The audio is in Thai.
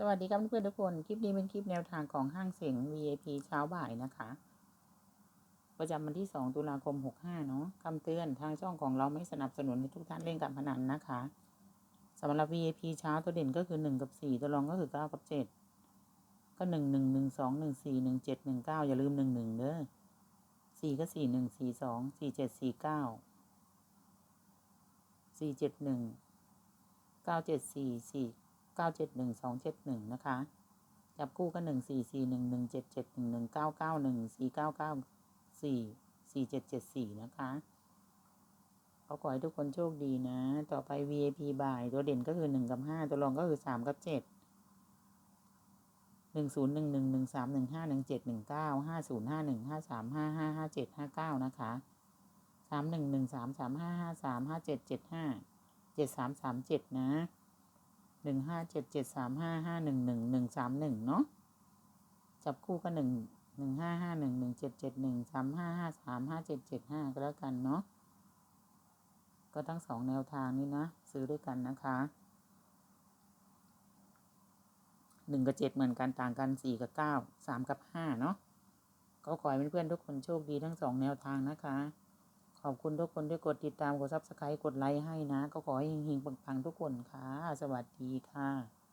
สวัสดีครับเพื่อนทุกคน คลิปนี้เป็นคลิปแนวทางของห้างเสียง VIP เช้าบ่ายนะคะ ประจำวันที่ 2 ตุลาคม 65 เนาะคำเตือนทางช่องของเราไม่สนับสนุนให้ทุกท่านเล่นการพนันนะคะสำหรับ VIP เช้าตัวเด่นก็คือ 1 กับ 4 ตัวรองก็คือ 9 กับ 7 ก็ 1 1 1 2 1 4 1 7 1 9 อย่าลืม 1 1 เด้อ4ก็ 4 1 4 2 4 7 4 9 4 7 1 9 7 4 4 เก้าเจ็ดหนึ่งสองเจ็ดหนึ่งนะคะ จับคู่ก็หนึ่งสี่สี่หนึ่งหนึ่งเจ็ดเจ็ดหนึ่งหนึ่งเก้าเก้าหนึ่งสี่เก้าเก้าสี่สี่เจ็ดเจ็ดสี่นะคะขอขอให้ทุกคนโชคดีนะ ต่อไป VIP บ่าย ตัวเด่นก็คือหนึ่งกับห้าตัวรองก็คือสามกับเจ็ดหนึ่งศูนย์หนึ่งหนึ่งหนึ่งสามหนึ่งห้าหนึ่งเจ็ดหนึ่งเก้าห้าศูนย์ห้าหนึ่งห้าสามห้าห้าห้าเจ็ดห้าเก้านะคะสามหนึ่งหนึ่งสามสามห้าห้าสามห้าเจ็ดเจ็ดห้าเจ็ดสามสามเจ็ดนะ หนึ่งห้าเจ็ดเจ็ดสามห้าห้าหนึ่งหนึ่งหนึ่งสามหนึ่งเนาะจับคู่ก็หนึ่งหนึ่งห้าห้าหนึ่งหนึ่งเจ็ดเจ็ดหนึ่งสามห้าห้าสามห้าเจ็ดเจ็ดห้าก็แล้วกันเนาะก็ทั้งสองแนวทางนี้นะ ซื้อด้วยกันนะคะหนึ่งกับเจ็ดเหมือนกันต่างกันสี่กับเก้าสามกับห้าเนาะก็ขอให้เพื่อนๆทุกคนโชคดีทั้งสองแนวทางนะคะ ขอบคุณทุกคนที่กดติดตาม กดซับสไครต์กดไลค์ให้นะ ก็ขอให้เฮงๆปังๆทุกคนค่ะ สวัสดีค่ะ